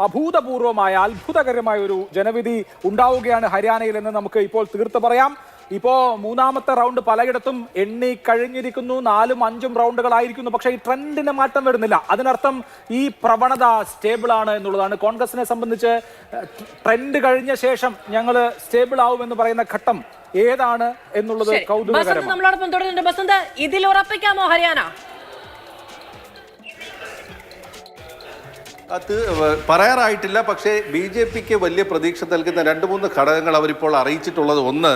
അഭൂതപൂർവമായ അത്ഭുതകരമായ ഒരു ജനവിധി ഉണ്ടാവുകയാണ് ഹരിയാനയിൽ എന്ന് നമുക്ക് ഇപ്പോൾ തീർത്ത് പറയാം. ഇപ്പോ മൂന്നാമത്തെ റൗണ്ട് പലയിടത്തും എണ്ണി കഴിഞ്ഞിരിക്കുന്നു. നാലും അഞ്ചും റൗണ്ടുകളായിരിക്കുന്നു. പക്ഷെ ഈ ട്രെൻഡിന് മാറ്റം വരുന്നില്ല. അതിനർത്ഥം ഈ പ്രവണത സ്റ്റേബിൾ ആണ് എന്നുള്ളതാണ്. കോൺഗ്രസിനെ സംബന്ധിച്ച് ട്രെൻഡ് കഴിഞ്ഞ ശേഷം ഞങ്ങൾ സ്റ്റേബിൾ ആവും എന്ന് പറയുന്ന ഘട്ടം ഏതാണ് എന്നുള്ളത് കൗതുകകരം നമ്മളോടൊപ്പം തുടരുന്നുണ്ട്. ബസന്ത് ഇതിൽ ഉറപ്പിക്കാമോ ഹരിയാന? അത് പറയാറായിട്ടില്ല പക്ഷേ ബി ജെ പിക്ക് വലിയ പ്രതീക്ഷ നൽകുന്ന രണ്ട് മൂന്ന് ഘടകങ്ങൾ അവരിപ്പോൾ അറിയിച്ചിട്ടുള്ളത്. ഒന്ന്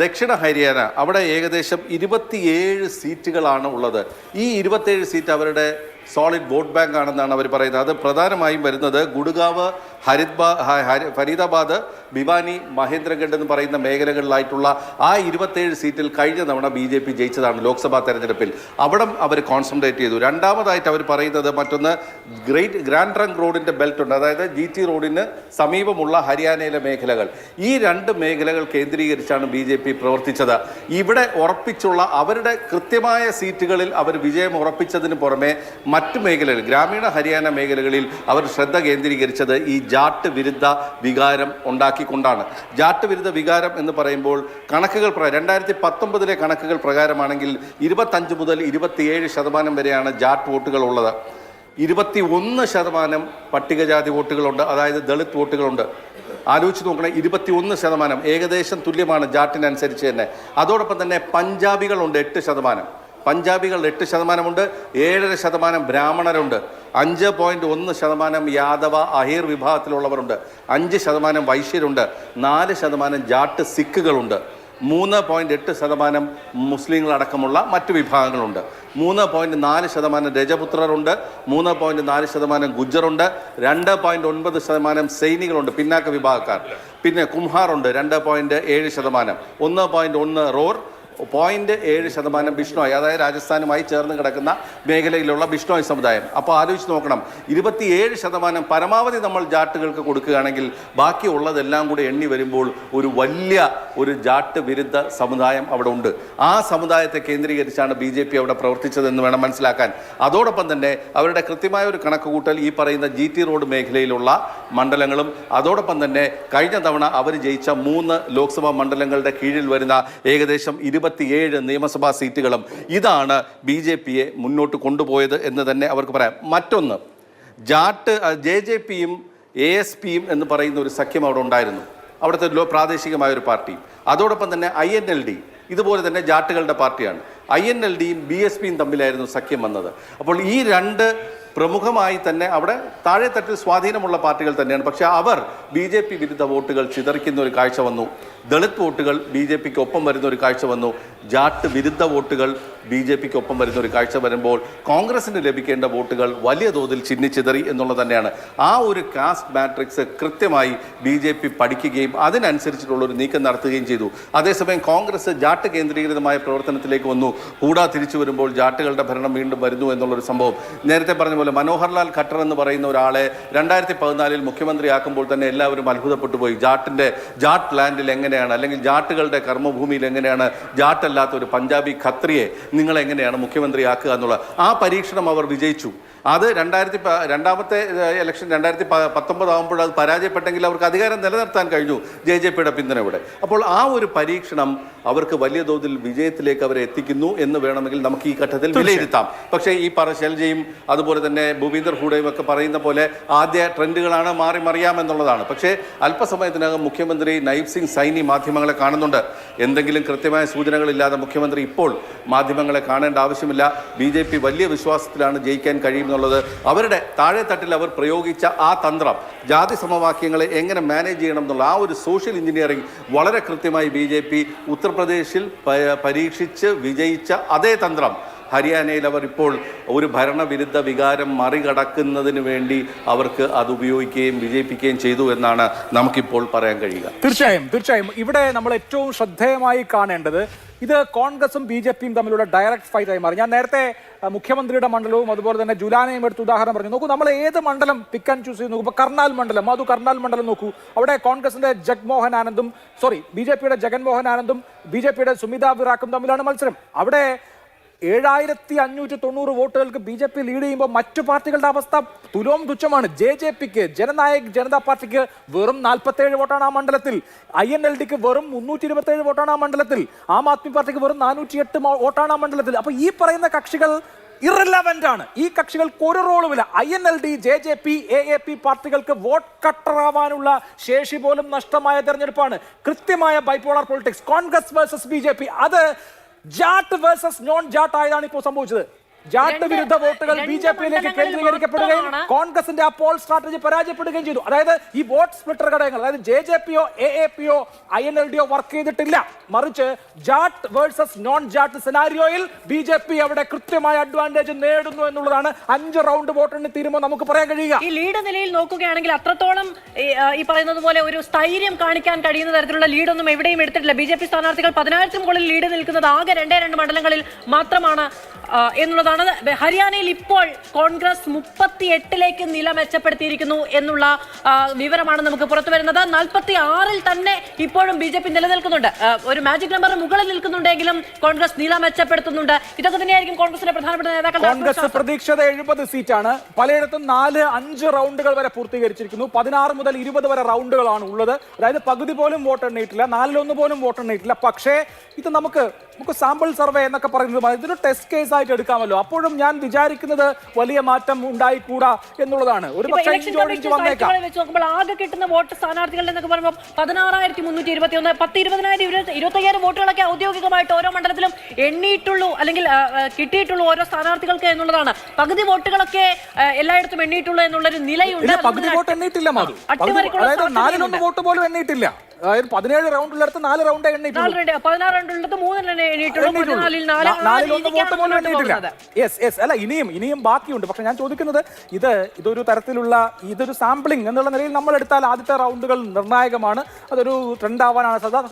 ദക്ഷിണ ഹരിയാന. അവിടെ ഏകദേശം ഇരുപത്തിയേഴ് സീറ്റുകളാണ് ഉള്ളത്. ഈ ഇരുപത്തിയേഴ് സീറ്റ് അവരുടെ സോളിഡ് വോട്ട് ബാങ്ക് ആണെന്നാണ് അവർ പറയുന്നത്. അത് പ്രധാനമായും വരുന്നത് ഗുഡ്ഗാവ് ഹരിദ്ബാ ഹരി- ഫരീദാബാദ് ഭിവാനി മഹേന്ദ്രഗഡ് എന്ന് പറയുന്ന മേഖലകളിലായിട്ടുള്ള ആ ഇരുപത്തേഴ് സീറ്റിൽ കഴിഞ്ഞ തവണ ബി ജെ പി ജയിച്ചതാണ് ലോക്സഭാ തെരഞ്ഞെടുപ്പിൽ. അവിടെ അവർ കോൺസെൻട്രേറ്റ് ചെയ്തു. രണ്ടാമതായിട്ട് അവർ പറയുന്നത് മറ്റൊന്ന് ഗ്രേറ്റ് ഗ്രാൻഡ് ട്രങ്ക് റോഡിന്റെ ബെൽറ്റ് ഉണ്ട്. അതായത് ജി ടി റോഡിന് സമീപമുള്ള ഹരിയാനയിലെ മേഖലകൾ. ഈ രണ്ട് മേഖലകൾ കേന്ദ്രീകരിച്ചാണ് ബി ജെ പി പ്രവർത്തിച്ചത്. ഇവിടെ ഉറപ്പിച്ചുള്ള അവരുടെ കൃത്യമായ സീറ്റുകളിൽ അവർ വിജയം ഉറപ്പിച്ചതിന് പുറമെ മറ്റ് മേഖലകളിൽ ഗ്രാമീണ ഹരിയാന മേഖലകളിൽ അവർ ശ്രദ്ധ കേന്ദ്രീകരിച്ചത് ഈ ജാട്ട് വിരുദ്ധ വികാരം ഉണ്ടാക്കിക്കൊണ്ടാണ്. ജാട്ട് വിരുദ്ധ വികാരം എന്ന് പറയുമ്പോൾ കണക്കുകൾ രണ്ടായിരത്തി പത്തൊമ്പതിലെ കണക്കുകൾ പ്രകാരമാണെങ്കിൽ ഇരുപത്തഞ്ച് മുതൽ ഇരുപത്തിയേഴ് ശതമാനം വരെയാണ് ജാട്ട് വോട്ടുകൾ ഉള്ളത് ഇരുപത്തി ഒന്ന് ശതമാനം പട്ടികജാതി വോട്ടുകളുണ്ട് അതായത് ദളിത് വോട്ടുകളുണ്ട്. ആലോചിച്ച് നോക്കണേ ഇരുപത്തി ഒന്ന് ശതമാനം ഏകദേശം തുല്യമാണ് ജാട്ടിനനുസരിച്ച് തന്നെ. അതോടൊപ്പം തന്നെ പഞ്ചാബികളുണ്ട് എട്ട് ശതമാനം. പഞ്ചാബികൾ എട്ട് ശതമാനമുണ്ട് ഏഴര ശതമാനം ബ്രാഹ്മണരുണ്ട് അഞ്ച് പോയിന്റ് ഒന്ന് ശതമാനം യാദവ അഹീർ വിഭാഗത്തിലുള്ളവരുണ്ട് അഞ്ച് ശതമാനം വൈശ്യരുണ്ട് നാല് ശതമാനം ജാട്ട് സിഖുകളുണ്ട് മൂന്ന് പോയിന്റ് എട്ട് ശതമാനം മുസ്ലിങ്ങളടക്കമുള്ള മറ്റ് വിഭാഗങ്ങളുണ്ട് മൂന്ന് പോയിന്റ് നാല് ശതമാനം രജപുത്രരുണ്ട് മൂന്ന് പോയിന്റ് നാല് ശതമാനം ഗുജ്ജറുണ്ട് രണ്ട് പോയിന്റ് ഒൻപത് ശതമാനം സൈനികളുണ്ട് പിന്നാക്ക വിഭാഗക്കാർ. പിന്നെ കുംഹാറുണ്ട് രണ്ട് പോയിന്റ് ഏഴ് ശതമാനം ഒന്ന് പോയിന്റ് ഒന്ന് റോർ പോയിന്റ് ഏഴ് ശതമാനം ബിഷ്ണോയ് അതായത് രാജസ്ഥാനുമായി ചേർന്ന് കിടക്കുന്ന മേഖലയിലുള്ള ബിഷ്ണോയ് സമുദായം. അപ്പോൾ ആലോചിച്ച് നോക്കണം ഇരുപത്തിയേഴ് ശതമാനം പരമാവധി നമ്മൾ ജാട്ടുകൾക്ക് കൊടുക്കുകയാണെങ്കിൽ ബാക്കിയുള്ളതെല്ലാം കൂടി എണ്ണി വരുമ്പോൾ ഒരു വലിയ ഒരു ജാട്ട് വിരുദ്ധ സമുദായം അവിടെ ഉണ്ട്. ആ സമുദായത്തെ കേന്ദ്രീകരിച്ചാണ് ബി ജെ പി അവിടെ പ്രവർത്തിച്ചതെന്ന് വേണം മനസ്സിലാക്കാൻ. അതോടൊപ്പം തന്നെ അവരുടെ കൃത്യമായ ഒരു കണക്കുകൂട്ടൽ ഈ പറയുന്ന ജി ടി റോഡ് മേഖലയിലുള്ള മണ്ഡലങ്ങളും അതോടൊപ്പം തന്നെ കഴിഞ്ഞ തവണ അവർ ജയിച്ച മൂന്ന് ലോക്സഭാ മണ്ഡലങ്ങളുടെ കീഴിൽ വരുന്ന ഏകദേശം ഇരുപത്തിയേഴ് നിയമസഭാ സീറ്റുകളും ഇതാണ് ബി ജെ പിയെ മുന്നോട്ട് കൊണ്ടുപോയത് എന്ന് തന്നെ അവർക്ക് പറയാം. മറ്റൊന്ന് ജാട്ട് ജെ ജെ പിയും എ എസ് പിയും എന്ന് പറയുന്ന ഒരു സഖ്യം അവിടെ ഉണ്ടായിരുന്നു. അവിടുത്തെ ലോ പ്രാദേശികമായ ഒരു പാർട്ടി. അതോടൊപ്പം തന്നെ ഐ എൻ എൽ ഡി ഇതുപോലെ തന്നെ ജാട്ടുകളുടെ പാർട്ടിയാണ്. ഐ എൻ എൽ ഡിയും ബി എസ് പിയും തമ്മിലായിരുന്നു സഖ്യം വന്നത്. അപ്പോൾ ഈ രണ്ട് പ്രമുഖമായി തന്നെ അവിടെ താഴെത്തട്ടിൽ സ്വാധീനമുള്ള പാർട്ടികൾ തന്നെയാണ്. പക്ഷെ അവർ ബി ജെ പി വിരുദ്ധ വോട്ടുകൾ ചിതറിക്കുന്ന ഒരു കാഴ്ച വന്നു. ദളിത് വോട്ടുകൾ ബി ജെ പിക്ക് ഒപ്പം വരുന്ന ഒരു കാഴ്ച വന്നു. ജാട്ട് വിരുദ്ധ വോട്ടുകൾ ബി ജെ പിക്ക് ഒപ്പം വരുന്ന ഒരു കാഴ്ച വരുമ്പോൾ കോൺഗ്രസിന് ലഭിക്കേണ്ട വോട്ടുകൾ വലിയ തോതിൽ ചിഹ്നിച്ചിതറി എന്നുള്ളത് തന്നെയാണ്. ആ ഒരു കാസ്റ്റ് മാട്രിക്സ് കൃത്യമായി ബി ജെ പി പഠിക്കുകയും അതിനനുസരിച്ചിട്ടുള്ള ഒരു നീക്കം നടത്തുകയും ചെയ്തു. അതേസമയം കോൺഗ്രസ് ജാട്ട് കേന്ദ്രീകൃതമായ പ്രവർത്തനത്തിലേക്ക് വന്നു. കൂടാ തിരിച്ചു വരുമ്പോൾ ജാട്ടുകളുടെ ഭരണം വീണ്ടും വരുന്നു എന്നുള്ളൊരു സംഭവം. നേരത്തെ പറഞ്ഞ പോലെ മനോഹർലാൽ ഖട്ടർ എന്ന് പറയുന്ന ഒരാളെ രണ്ടായിരത്തി പതിനാലിൽ മുഖ്യമന്ത്രിയാക്കുമ്പോൾ തന്നെ എല്ലാവരും അത്ഭുതപ്പെട്ടു പോയി. ജാട്ടിന്റെ ജാട്ട് ലാൻഡിൽ എങ്ങനെയാണ്? അല്ലെങ്കിൽ ജാട്ടുകളുടെ കർമ്മഭൂമിയിൽ എങ്ങനെയാണ്? ജാട്ടല്ലാത്ത ഒരു പഞ്ചാബി ഖത്രിയെ നിങ്ങൾ എങ്ങനെയാണ് മുഖ്യമന്ത്രിയാക്കുക എന്നുള്ള ആ പരീക്ഷണം അവർ വിജയിച്ചു. അത് രണ്ടായിരത്തി രണ്ടാമത്തെ ഇലക്ഷൻ രണ്ടായിരത്തി പത്തൊമ്പത് ആകുമ്പോൾ അത് പരാജയപ്പെട്ടെങ്കിൽ അവർക്ക് അധികാരം നിലനിർത്താൻ കഴിഞ്ഞു ജെ ജെ പിയുടെ പിന്തുണയോടെ അപ്പോൾ ആ ഒരു പരീക്ഷണം അവർക്ക് വലിയ തോതിൽ വിജയത്തിലേക്ക് അവരെ എത്തിക്കുന്നു എന്ന് വേണമെങ്കിൽ നമുക്ക് ഈ ഘട്ടത്തിൽ വിലയിരുത്താം. പക്ഷേ ഈ പറ ശൈലജയും അതുപോലെ തന്നെ ഭൂപീന്ദർ ഹൂഡയും ഒക്കെ പറയുന്ന പോലെ ആദ്യ ട്രെൻഡുകളാണ് മാറി മറിയാമെന്നുള്ളതാണ് പക്ഷേ അല്പസമയത്തിനകം മുഖ്യമന്ത്രി നൈബ് സിംഗ് സൈനി മാധ്യമങ്ങളെ കാണുന്നുണ്ട്. എന്തെങ്കിലും കൃത്യമായ സൂചനകളില്ലാതെ മുഖ്യമന്ത്രി ഇപ്പോൾ മാധ്യമങ്ങളെ കാണേണ്ട ആവശ്യമില്ല. ബി ജെ പി വലിയ വിശ്വാസത്തിലാണ് ജയിക്കാൻ കഴിയുമെന്നുള്ളത് അവരുടെ താഴെ തട്ടിൽ അവർ പ്രയോഗിച്ച ആ തന്ത്രം. ജാതി സമവാക്യങ്ങളെ എങ്ങനെ മാനേജ് ചെയ്യണം എന്നുള്ള ആ ഒരു സോഷ്യൽ എഞ്ചിനീയറിംഗ് വളരെ കൃത്യമായി ബി ഉത്തർപ്രദേശിൽ പരീക്ഷിച്ച് വിജയിച്ച അതേ തന്ത്രം. ഹരിയാനയിൽ അവർ ഇപ്പോൾ ഒരു ഭരണവിരുദ്ധ വികാരം മറികടക്കുന്നതിന് വേണ്ടി അവർക്ക് അത് ഉപയോഗിക്കുകയും വിജയിപ്പിക്കുകയും ചെയ്തു എന്നാണ് നമുക്കിപ്പോൾ പറയാൻ കഴിയുക. തീർച്ചയായും തീർച്ചയായും. ഇവിടെ നമ്മൾ ഏറ്റവും ശ്രദ്ധേയമായി കാണേണ്ടത് ഇത് കോൺഗ്രസും ബി ജെ പിയും തമ്മിലുള്ള ഡയറക്റ്റ് ഫൈറ്റ് ആയി മാറി. ഞാൻ നേരത്തെ മുഖ്യമന്ത്രിയുടെ മണ്ഡലവും അതുപോലെ തന്നെ ജുലാനയും എടുത്ത് ഉദാഹരണം പറഞ്ഞു. നോക്കൂ നമ്മൾ ഏത് മണ്ഡലം പിക്ക് ആൻഡ് ചൂസ് ചെയ്ത് നോക്കൂ. ഇപ്പൊ കർണാൽ മണ്ഡലം മധു കർണാൽ മണ്ഡലം നോക്കൂ. അവിടെ കോൺഗ്രസിന്റെ ജഗ്മോഹൻ ആനന്ദും സോറി ബി ജെ പിയുടെ ജഗൻമോഹൻ ആനന്ദും ബി ജെ പിയുടെ സുമിത വിറാക്കും തമ്മിലാണ് മത്സരം. അവിടെ ഏഴായിരത്തി അഞ്ഞൂറ്റി തൊണ്ണൂറ് വോട്ടുകൾക്ക് ബി ജെ പി ലീഡ് ചെയ്യുമ്പോൾ മറ്റു പാർട്ടികളുടെ അവസ്ഥ തുലോം തുച്ഛമാണ്. ജെ ജെ പിക്ക് ജനനായക് ജനതാ പാർട്ടിക്ക് വെറും നാൽപ്പത്തേഴ് വോട്ടാണ് ആ മണ്ഡലത്തിൽ. ഐ എൻ എൽ ഡിക്ക് വെറും മുന്നൂറ്റി ഇരുപത്തേഴ് വോട്ടാണ് ആ മണ്ഡലത്തിൽ. ആം ആദ്മി പാർട്ടിക്ക് വെറും നാനൂറ്റി എട്ട് വോട്ടാണ് ആ മണ്ഡലത്തിൽ. അപ്പൊ ഈ പറയുന്ന കക്ഷികൾ ഇറലവന്റ് ആണ്. ഈ കക്ഷികൾക്ക് ഒരു റോളുമില്ല I N L D J J P A A P പാർട്ടികൾക്ക് വോട്ട് കട്ടറാവാനുള്ള ശേഷി പോലും നഷ്ടമായ തെരഞ്ഞെടുപ്പാണ്. കൃത്യമായ bipolar politics. Congress versus B J P. അത് ജാട്ട് വേഴ്സസ് നോൺ ജാട്ട് ആയതാണ് ഇപ്പോൾ സംഭവിച്ചത്. ജാട്ട് വിരുദ്ധ വോട്ടുകൾ ബി ജെ പിയിലേക്ക് കേന്ദ്രീകരിക്കപ്പെടുകയും കോൺഗ്രസിന്റെ ആ പോൾ സ്ട്രാറ്റജി പരാജയപ്പെടുകയും ചെയ്തു. അതായത് ഈ വോട്ട് സ്പ്ലിറ്റർ ഘടകങ്ങൾ അതായത് ജെ ജെ പിയോ എ എ പിയോ ഐ എൻ എൽ ഡിയോ വർക്ക് ചെയ്തിട്ടില്ല മറിച്ച് ജാട്ട് വേഴ്സസ് നോൺ ജാട്ട് സിനാരിയോയിൽ ബി ജെ പി അവിടെ കൃത്യമായ അഡ്വാന്റേജ് നേടുന്നു എന്നുള്ളതാണ് അഞ്ച് റൗണ്ട് വോട്ടെണ്ണി തീരുമ്പോൾ നമുക്ക് പറയാൻ കഴിയുക. ഈ ലീഡ് നിലയിൽ നോക്കുകയാണെങ്കിൽ അത്രത്തോളം ഈ, പറയുന്നത് പോലെ ഒരു സ്ഥൈര്യം കാണിക്കാൻ കഴിയുന്ന തരത്തിലുള്ള ലീഡൊന്നും എവിടെയും എടുത്തിട്ടില്ല. ബി ജെ പി സ്ഥാനാർത്ഥികൾ പതിനായിരത്തിന് മുകളിൽ ലീഡ് നിൽക്കുന്നത് ആകെ രണ്ടേ രണ്ട് മണ്ഡലങ്ങളിൽ മാത്രമാണ് ആ, എന്നുള്ളതാണ് ഹരിയാനയിൽ ഇപ്പോൾ കോൺഗ്രസ് മുപ്പത്തി എട്ടിലേക്ക് നില മെച്ചപ്പെടുത്തിയിരിക്കുന്നു എന്നുള്ള വിവരമാണ് നമുക്ക് പുറത്തു വരുന്നത്. നാൽപ്പത്തി ആറിൽ തന്നെ ഇപ്പോഴും ബി ജെ പി നിലനിൽക്കുന്നുണ്ട്. ഒരു മാജിക് നമ്പർ മുകളിൽ നിൽക്കുന്നുണ്ടെങ്കിലും കോൺഗ്രസ് നില മെച്ചപ്പെടുത്തുന്നുണ്ട്. ഇതൊക്കെ തന്നെയായിരിക്കും കോൺഗ്രസിന്റെ പ്രധാനപ്പെട്ട നേതാക്കൾ കോൺഗ്രസ് പ്രതീക്ഷത എഴുപത് സീറ്റാണ്. പലയിടത്തും നാല് അഞ്ച് റൗണ്ടുകൾ വരെ പൂർത്തീകരിച്ചിരിക്കുന്നു. പതിനാറ് മുതൽ ഇരുപത് വരെ റൗണ്ടുകളാണ് ഉള്ളത്. അതായത് പകുതി പോലും വോട്ട് എണ്ണിയിട്ടില്ല നാലിലൊന്ന് പോലും വോട്ട് എണ്ണിയിട്ടില്ല പക്ഷേ ഇത് നമുക്ക് നമുക്ക് സാമ്പിൾ സർവേ എന്നൊക്കെ പറയുന്നത് ഇതൊരു ടെസ്റ്റ് കേസ് ആയിട്ട് എടുക്കാമല്ലോ. അപ്പോഴും ഞാൻ വിചാരിക്കുന്നത് വലിയ മാറ്റം ഉണ്ടായിക്കൂടാ എന്നുള്ളതാണ്. ഒരു പക്ഷേ ഇഞ്ചോടിഞ്ച് വന്നേക്കാം. വെച്ച് നോക്കുമ്പോൾ ആകെ കിട്ടുന്ന വോട്ട് സ്ഥാനാർത്ഥികളുടെ എന്നൊക്കെ പറയുമ്പോൾ പതിനാറായിരത്തി മുന്നൂറ്റി ഇരുപത്തി ഒന്ന് പത്ത് ഇരുപതിനായിരം ഇരുപത്തി ഇരുപത്തയ്യായിരം വോട്ടുകളൊക്കെ ഔദ്യോഗികമായിട്ട് ഓരോ മണ്ഡലത്തിലും എണ്ണിയിട്ടുള്ളൂ അല്ലെങ്കിൽ കിട്ടിയിട്ടുള്ളൂ ഓരോ സ്ഥാനാർത്ഥികൾക്ക് എന്നുള്ളതാണ്. പകുതി വോട്ടുകളൊക്കെ എല്ലായിടത്തും എണ്ണിയിട്ടുള്ളൂ എന്നുള്ളൊരു നിലയുണ്ട് പകുതി വോട്ട് എണ്ണിയിട്ടില്ല അതായത് നാലിലൊന്ന്. വോട്ട് പോലും എണ്ണിയിട്ടില്ല അതായത് പതിനേഴ് നാല് റൗണ്ട് എണ്ണിയിട്ടുള്ളൂ. നാല് പതിനാറ് മൂന്നെണ്ണം പോലും മുന്നോട്ട് യെസ് യെസ് അല്ല ഇനിയും ഇനിയും ബാക്കിയുണ്ട്. പക്ഷെ ഞാൻ ചോദിക്കുന്നത് ഇത് ഇതൊരു തരത്തിലുള്ള ഇതൊരു സാമ്പിളിംഗ് എന്നുള്ള നിലയിൽ നമ്മൾ എടുത്താൽ ആദ്യത്തെ റൗണ്ടുകൾ നിർണായകമാണ്. അതൊരു ട്രെൻഡ് ആവാനാണ് സാധ്യത